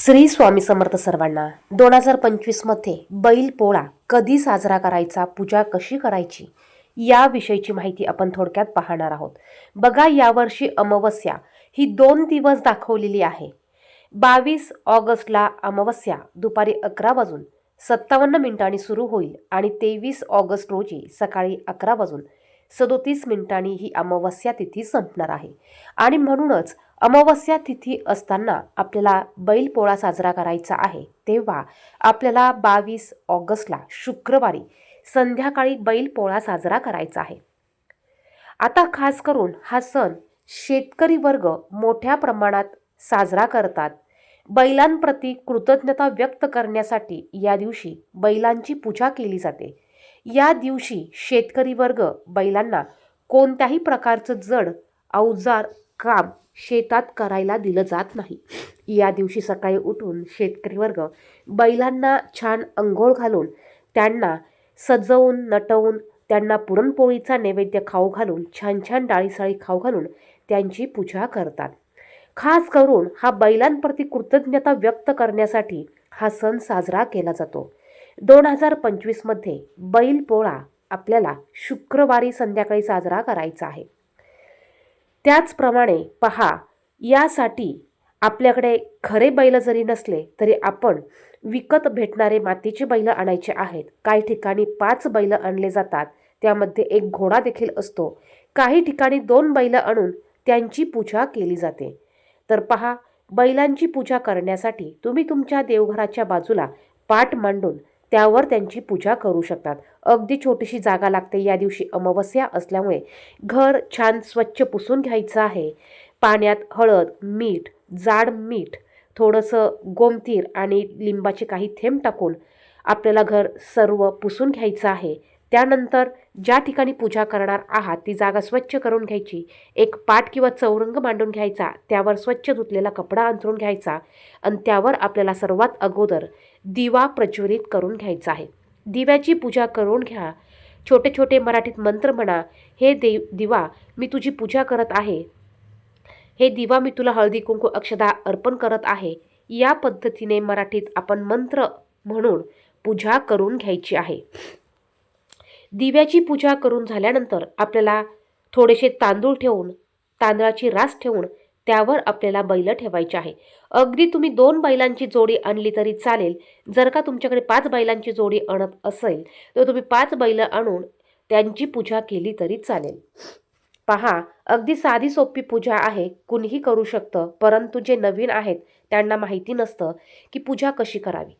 श्री स्वामी समर्थ सर्वांना दोन हजार पंचवीसमध्ये बैल पोळा कधी साजरा करायचा पूजा कशी करायची याविषयीची माहिती आपण थोडक्यात पाहणार आहोत. बघा यावर्षी अमावस्या ही दोन दिवस दाखवलेली आहे. बावीस ऑगस्टला अमावस्या दुपारी अकरा वाजून सत्तावन्न मिनिटांनी सुरू होईल आणि तेवीस ऑगस्ट रोजी सकाळी अकरा वाजून सदोतीस मिनिटांनी ही अमावस्या तिथी संपणार आहे. आणि म्हणूनच अमावस्या तिथी असताना आपल्याला बैलपोळा साजरा करायचा आहे. तेव्हा आपल्याला बावीस ऑगस्टला शुक्रवारी संध्याकाळी बैलपोळा साजरा करायचा आहे. आता खास करून हा सण शेतकरी वर्ग मोठ्या प्रमाणात साजरा करतात. बैलांप्रती कृतज्ञता व्यक्त करण्यासाठी या दिवशी बैलांची पूजा केली जाते. या दिवशी शेतकरी वर्ग बैलांना कोणत्याही प्रकारचं जड अवजार काम शेतात करायला दिलं जात नाही. या दिवशी सकाळी उठून शेतकरी वर्ग बैलांना छान अंघोळ घालून त्यांना सजवून नटवून त्यांना पुरणपोळीचा नैवेद्य खाऊ घालून छान छान डाळीसाळी खाऊ घालून त्यांची पूजा करतात. खास करून हा बैलांप्रती कृतज्ञता व्यक्त करण्यासाठी हा सण साजरा केला जातो. दोन हजार पंचवीसमध्ये बैल पोळा आपल्याला शुक्रवारी संध्याकाळी साजरा करायचा आहे. त्याचप्रमाणे पहा यासाठी आपल्याकडे खरे बैल जरी नसले तरी आपण विकत भेटणारे मातीचे बैल आणायचे आहेत. काही ठिकाणी पाच बैल आणले जातात त्यामध्ये एक घोडा देखील असतो. काही ठिकाणी दोन बैल आणून त्यांची पूजा केली जाते. तर पहा बैलांची पूजा करण्यासाठी तुम्ही तुमच्या देवघराच्या बाजूला पाठ मांडून त्यावर त्यांची पूजा करू शकतात. अगदी छोटीशी जागा लागते या दिवशी अमावस्या असल्यामुळे. घर छान स्वच्छ पुसून घ्यायचं आहे. पाण्यात हळद मीठ जाड मीठ थोडंसं गोमतीर आणि लिंबाचे काही थेंब टाकून आपल्याला घर सर्व पुसून घ्यायचं आहे. त्यानंतर ज्या ठिकाणी पूजा करणार आहात ती जागा स्वच्छ करून घ्यायची. एक पाट किंवा चौरंग मांडून घ्यायचा त्यावर स्वच्छ धुतलेला कपडा अंथरून घ्यायचा आणि त्यावर आपल्याला सर्वात अगोदर दिवा प्रज्वलित करून घ्यायचा आहे. दिव्याची पूजा करून घ्या. छोटे छोटे मराठीत मंत्र म्हणा हे देव दिवा मी तुझी पूजा करत आहे. हे दिवा मी तुला हळदी कुंकू अक्षदा अर्पण करत आहे. या पद्धतीने मराठीत आपण मंत्र म्हणून पूजा करून घ्यायची आहे. दिव्याची पूजा करून झाल्यानंतर आपल्याला थोडेसे तांदूळ ठेवून तांदळाची रास ठेवून त्यावर आपल्याला बैल ठेवायचे आहे. अगदी तुम्ही दोन बैलांची जोडी आणली तरी चालेल. जर का तुमच्याकडे पाच बैलांची जोडी आणत असेल तर तुम्ही पाच बैल आणून त्यांची पूजा केली तरी चालेल. पहा अगदी साधी सोपी पूजा आहे कुणीही करू शकतं परंतु जे नवीन आहेत त्यांना माहिती नसतं की पूजा कशी करावी.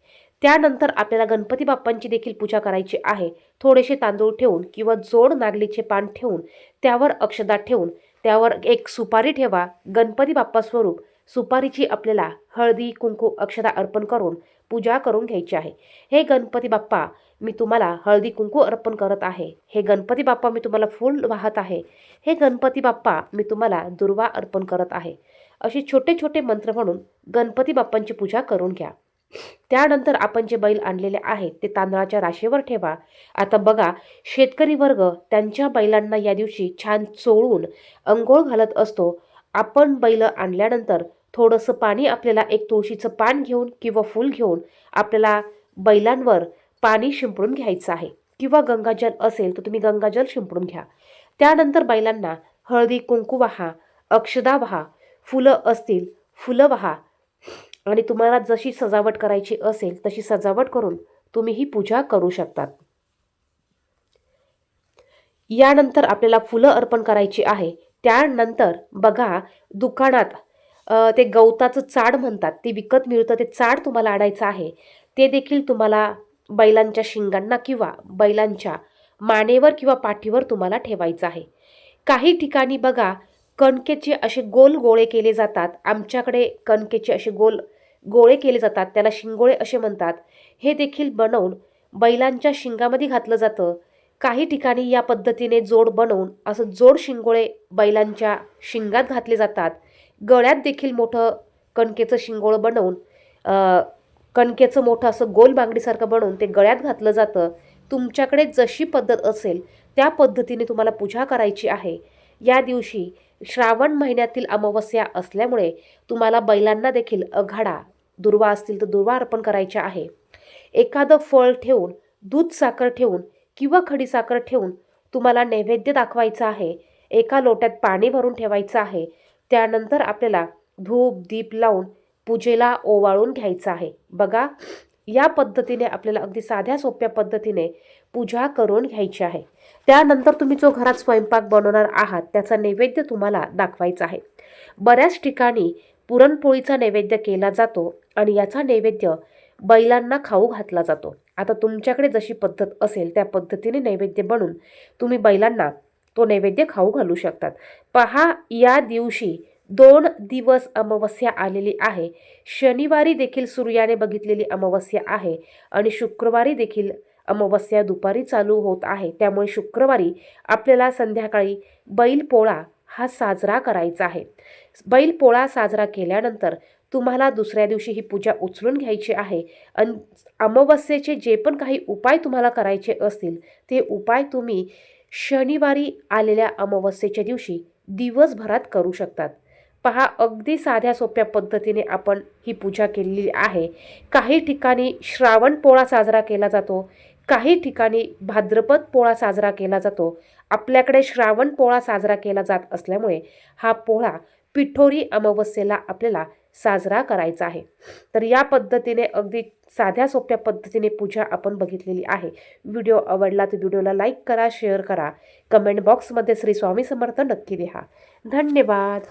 त्यानंतर आपल्याला गणपती बाप्पांची देखील पूजा करायची आहे. थोडेसे तांदूळ ठेवून किंवा जोड नागलीचे पान ठेवून त्यावर अक्षदा ठेवून त्यावर एक सुपारी ठेवा. गणपती बाप्पा स्वरूप सुपारीची आपल्याला हळदी कुंकू अक्षदा अर्पण करून पूजा करून घ्यायची आहे. हे गणपती बाप्पा मी तुम्हाला हळदी कुंकू अर्पण करत आहे. हे गणपती बाप्पा मी तुम्हाला फूल वाहत आहे. हे गणपती बाप्पा मी तुम्हाला दुर्वा अर्पण करत आहे. असे छोटे छोटे मंत्र म्हणून गणपती बाप्पांची पूजा करून घ्या. त्यानंतर आपण जे बैल आणलेले आहेत ते तांदळाच्या राशेवर ठेवा. आता बघा शेतकरी वर्ग त्यांच्या बैलांना या दिवशी छान चोळून अंघोळ घालत असतो. आपण बैल आणल्यानंतर थोडंसं पाणी आपल्याला एक तुळशीचं पान घेऊन किंवा फूल घेऊन आपल्याला बैलांवर पाणी शिंपडून घ्यायचं आहे. किंवा गंगाजल असेल तर तुम्ही गंगाजल शिंपडून घ्या. त्यानंतर बैलांना हळदी कुंकू वाहा अक्षदा वाहा फुलं असतील फुलं वाहा आणि तुम्हाला जशी सजावट करायची असेल तशी सजावट करून तुम्ही ही पूजा करू शकतात. यानंतर आपल्याला फुलं अर्पण करायची आहे. त्यानंतर बघा दुकानात ते गवताचं चाड म्हणतात. ते विकत मिळतं ते चाड तुम्हाला आणायचं आहे. ते देखील तुम्हाला बैलांच्या शिंगांना किंवा बैलांच्या मानेवर किंवा पाठीवर तुम्हाला ठेवायचं आहे. काही ठिकाणी बघा कणकेचे असे गोल गोळे केले जातात. आमच्याकडे कणकेचे असे गोल गोळे केले जातात. त्याला शिंगोळे असे म्हणतात. हे देखील बनवून बैलांच्या शिंगामध्ये घातलं जातं. काही ठिकाणी या पद्धतीने जोड बनवून असं जोड शिंगोळे बैलांच्या शिंगात घातले जातात. गळ्यात देखील मोठं कणकेचं शिंगोळं बनवून कणकेचं मोठं असं गोल बांगडीसारखं बनवून ते गळ्यात घातलं जातं. तुमच्याकडे जशी पद्धत असेल त्या पद्धतीने तुम्हाला पूजा करायची आहे. या दिवशी श्रावण महिन्यातील अमावस्या असल्यामुळे तुम्हाला बैलांना देखील अघाडा दुर्वा असतील तर दुर्वा अर्पण करायच्या आहे. एखादं फळ ठेवून दूध साखर ठेवून किंवा खडीसाखर ठेवून तुम्हाला नैवेद्य दाखवायचं आहे. एका लोट्यात पाणी भरून ठेवायचं आहे. त्यानंतर आपल्याला धूप दीप लावून पूजेला ओवाळून घ्यायचं आहे. बघा या पद्धतीने आपल्याला अगदी साध्या सोप्या पद्धतीने पूजा करून घ्यायची आहे. त्यानंतर तुम्ही जो घरात स्वयंपाक बनवणार आहात त्याचा नैवेद्य तुम्हाला दाखवायचा आहे. बऱ्याच ठिकाणी पुरणपोळीचा नैवेद्य केला जातो आणि याचा नैवेद्य बैलांना खाऊ घातला जातो. आता तुमच्याकडे जशी पद्धत असेल त्या पद्धतीने नैवेद्य बनवून तुम्ही बैलांना तो नैवेद्य खाऊ घालू शकतात. पहा या दिवशी दोन दिवस अमावस्या आलेली आहे. शनिवारी देखील सूर्याने बघितलेली अमावस्या आहे आणि शुक्रवारी देखील अमावस्या दुपारी चालू होत आहे. त्यामुळे शुक्रवारी आपल्याला संध्याकाळी बैलपोळा हा साजरा करायचा आहे. बैलपोळा साजरा केल्यानंतर तुम्हाला दुसऱ्या दिवशी ही पूजा उचलून घ्यायची आहे आणि अमावस्येचे जे पण काही उपाय तुम्हाला करायचे असतील ते उपाय तुम्ही शनिवारी आलेल्या अमावस्येच्या दिवशी दिवसभरात करू शकतात. पहा अगदी साध्या सोप्या पद्धतीने आपण ही पूजा केलेली आहे. काही ठिकाणी श्रावण पोळा साजरा केला जातो काही ठिकाणी भाद्रपद पोळा साजरा केला जातो. आपल्याकडे श्रावण पोळा साजरा केला जात असल्यामुळे हा पोळा पिठोरी अमावस्येला आपल्याला साजरा करायचा आहे. तर या पद्धतीने अगदी साध्या सोप्या पद्धतीने पूजा आपण बघितलेली आहे. व्हिडिओ आवडला तर व्हिडिओला लाईक करा शेअर करा. कमेंट बॉक्समध्ये श्री स्वामी समर्थ नक्की लिहा. धन्यवाद.